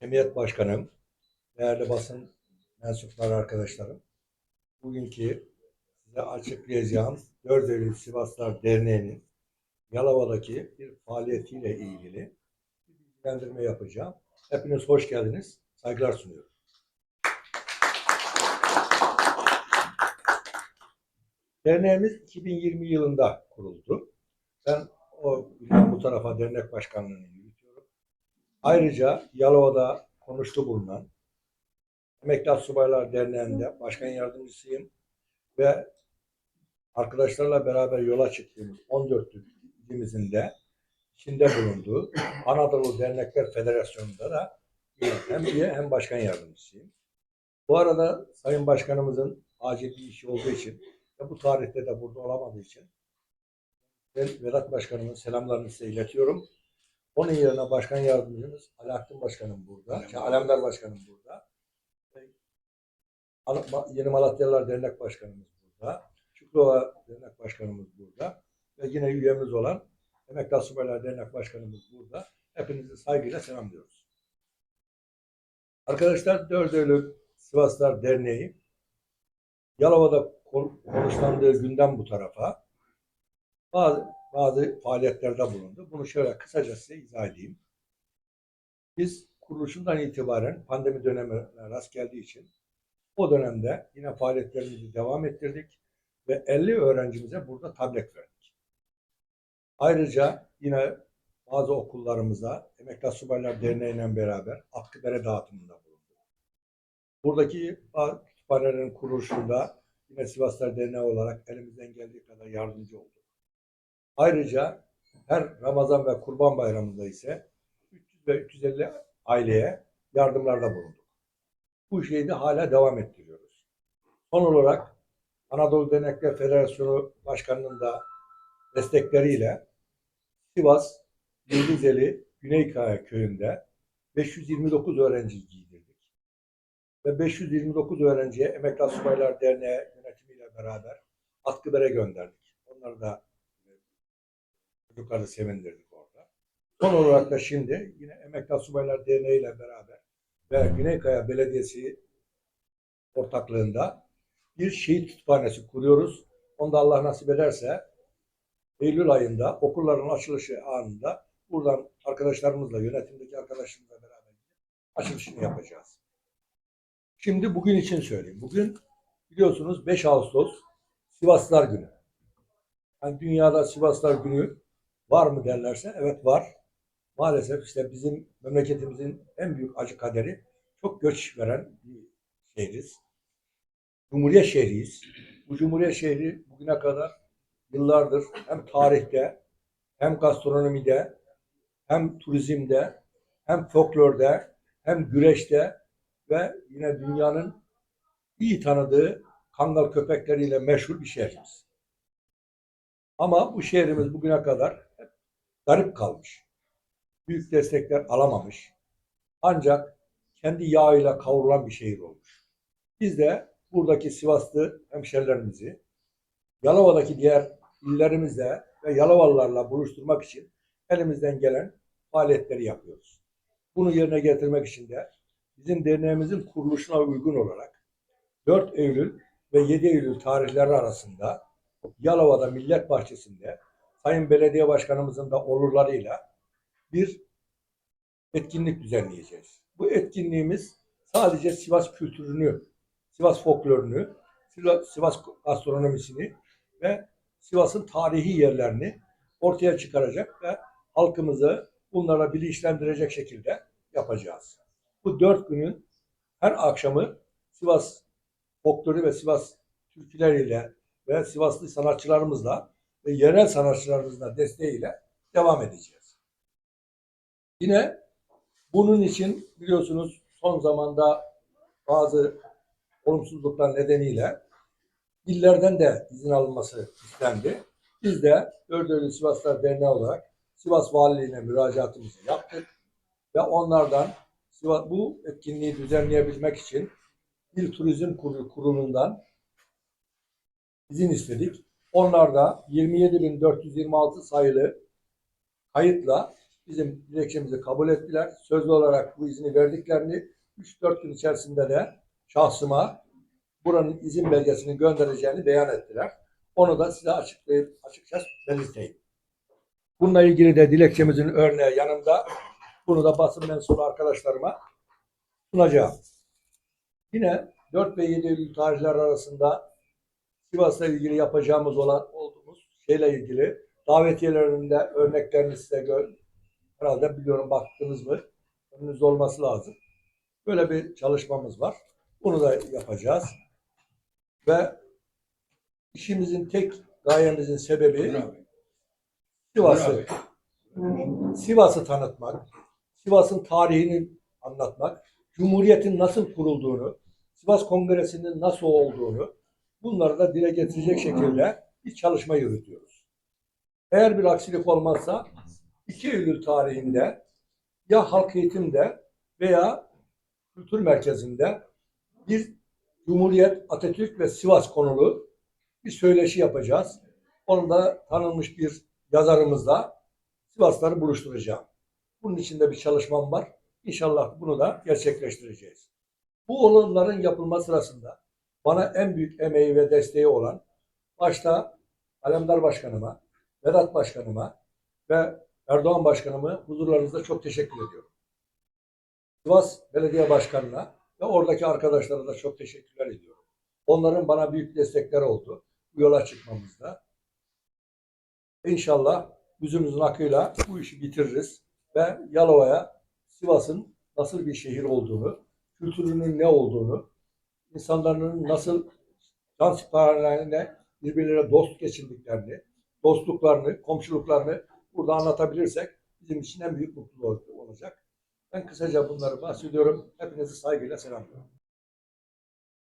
Emniyet Başkanım, değerli basın mensupları arkadaşlarım, bugünkü size açıklayacağım 4 Eylül Sivaslar Derneği'nin Yalova'daki bir faaliyetiyle ilgili bir bilgilendirme yapacağım. Hepiniz hoş geldiniz, saygılar sunuyorum. Derneğimiz 2020 yılında kuruldu. Ben o bu tarafa dernek başkanlığını. Ayrıca Yalova'da konuştu bulunan Emekli Subaylar Derneği'nde başkan yardımcısıyım ve arkadaşlarla beraber yola çıktığımız 14 ilimizin de içinde bulunduğu Anadolu Dernekler Federasyonu'nda da hem üye hem başkan yardımcısıyım. Bu arada Sayın Başkanımızın acil bir işi olduğu için ve bu tarihte de burada olamadığı için ben Vedat Başkanımın selamlarını size iletiyorum. Onun yerine başkan yardımcımız Alaaddin Başkanım burada. Şey, Alemdar Başkanım burada. Yeni Malatyalılar Dernek Başkanımız burada. Şükrova Dernek Başkanımız burada. Ve yine üyemiz olan Emekli Asubaylar Dernek Başkanımız burada. Hepinizi saygıyla selamlıyoruz. Arkadaşlar 4 Eylül Sivaslar Derneği Yalova'da kon- konuşlandığı günden bu tarafa bazı, bazı faaliyetlerde bulundu. Bunu şöyle kısaca size izah edeyim. Biz kuruluşundan itibaren pandemi dönemine rast geldiği için o dönemde yine faaliyetlerimizi devam ettirdik ve 50 öğrencimize burada tablet verdik. Ayrıca yine bazı okullarımıza Emekli Subaylar Derneği'yle beraber atkı bere dağıtımında bulunduk. Buradaki kütüphanelerin kuruluşunda yine Sivaslar Derneği olarak elimizden geldiği kadar yardımcı olduk. Ayrıca her Ramazan ve Kurban Bayramı'nda ise 300 ve 350 aileye yardımlarda bulunduk. Bu şeyi de hala devam ettiriyoruz. Son olarak Anadolu Dernekler Federasyonu Başkanı'nın da destekleriyle Sivas Yıldızeli Güneykaya köyünde 529 öğrenci giydirdik. Ve 529 öğrenciye Emekli Subaylar Derneği yönetimiyle beraber atkı bere gönderdik. Onları da çocukları sevindirdik orada. Son olarak da şimdi yine Emekli Subaylar Derneği ile beraber ve Güneykaya Belediyesi ortaklığında bir şehit kütüphanesi kuruyoruz. Onu da Allah nasip ederse Eylül ayında okulların açılışı anında buradan arkadaşlarımızla, yönetimdeki arkadaşlarımızla beraber açılışını yapacağız. Şimdi bugün için söyleyeyim. Bugün biliyorsunuz 5 Ağustos Sivaslar Günü. Yani dünyada Sivaslar Günü var mı derlerse evet var. Maalesef işte bizim memleketimizin en büyük acı kaderi çok göç veren bir şehriz. Cumhuriyet şehriyiz. Bu Cumhuriyet şehri bugüne kadar yıllardır hem tarihte hem gastronomide hem turizmde hem folklorda hem güreşte ve yine dünyanın iyi tanıdığı kangal köpekleriyle meşhur bir şehrimiz. Ama bu şehrimiz bugüne kadar garip kalmış. Büyük destekler alamamış. Ancak kendi yağıyla kavrulan bir şehir olmuş. Biz de buradaki Sivaslı hemşerilerimizi Yalova'daki diğer illerimizle ve Yalovalılarla buluşturmak için elimizden gelen faaliyetleri yapıyoruz. Bunu yerine getirmek için de bizim derneğimizin kuruluşuna uygun olarak 4 Eylül ve 7 Eylül tarihleri arasında Yalova'da Millet Bahçesi'nde Sayın Belediye Başkanımızın da olurlarıyla bir etkinlik düzenleyeceğiz. Bu etkinliğimiz sadece Sivas kültürünü, Sivas folklorunu, Sivas- gastronomisini ve Sivas'ın tarihi yerlerini ortaya çıkaracak ve halkımızı bunlara bilinçlendirecek şekilde yapacağız. Bu dört günün her akşamı Sivas folkloru ve Sivas türküleriyle ve Sivaslı sanatçılarımızla ve yerel sanatçılarımızla desteğiyle devam edeceğiz. Yine bunun için biliyorsunuz son zamanda bazı olumsuzluklar nedeniyle illerden de izin alınması istendi. Biz de Dördöylü Sivaslar Derneği olarak Sivas Valiliğine müracaatımızı yaptık ve onlardan Sivas, bu etkinliği düzenleyebilmek için İl Turizm Kurulu Kurulu'ndan izin istedik. Onlar da 27.426 sayılı kayıtla bizim dilekçemizi kabul ettiler. Sözlü olarak bu izni verdiklerini 3-4 gün içerisinde de şahsıma buranın izin belgesini göndereceğini beyan ettiler. Onu da size açıklayıp açıkça belirteyim. Bununla ilgili de dilekçemizin örneği yanımda. Bunu da basın mensubu arkadaşlarıma sunacağım. Yine 4 ve 7 Eylül tarihler arasında Sivas'la ilgili yapacağımız olan olduğumuz şeyle ilgili davetiyelerinin de örneklerini size gör, herhalde biliyorum baktınız mı önünüzde olması lazım. Böyle bir çalışmamız var. Bunu da yapacağız. Ve işimizin tek gayemizin sebebi Sivas'ı Sivas'ı tanıtmak, Sivas'ın tarihini anlatmak, Cumhuriyet'in nasıl kurulduğunu, Sivas Kongresi'nin nasıl olduğunu bunları da dile getirecek şekilde bir çalışma yürütüyoruz. Eğer bir aksilik olmazsa 2 Eylül tarihinde ya halk eğitimde veya kültür merkezinde bir Cumhuriyet, Atatürk ve Sivas konulu bir söyleşi yapacağız. Onu da tanınmış bir yazarımızla Sivasları buluşturacağım. Bunun için de bir çalışmam var. İnşallah bunu da gerçekleştireceğiz. Bu olanların yapılma sırasında bana en büyük emeği ve desteği olan başta Alemdar Başkanıma, Vedat Başkanıma ve Erdoğan Başkanıma huzurlarınızda çok teşekkür ediyorum. Sivas Belediye Başkanı'na ve oradaki arkadaşlara da çok teşekkürler ediyorum. Onların bana büyük destekleri oldu bu yola çıkmamızda. İnşallah yüzümüzün akıyla bu işi bitiririz ve Yalova'ya Sivas'ın nasıl bir şehir olduğunu, kültürünün ne olduğunu, insanların nasıl can siparişlerine birbirlerine dost geçindiklerini, dostluklarını, komşuluklarını burada anlatabilirsek bizim için en büyük mutluluğu olacak. Ben kısaca bunları bahsediyorum. Hepinizi saygıyla selamlıyorum.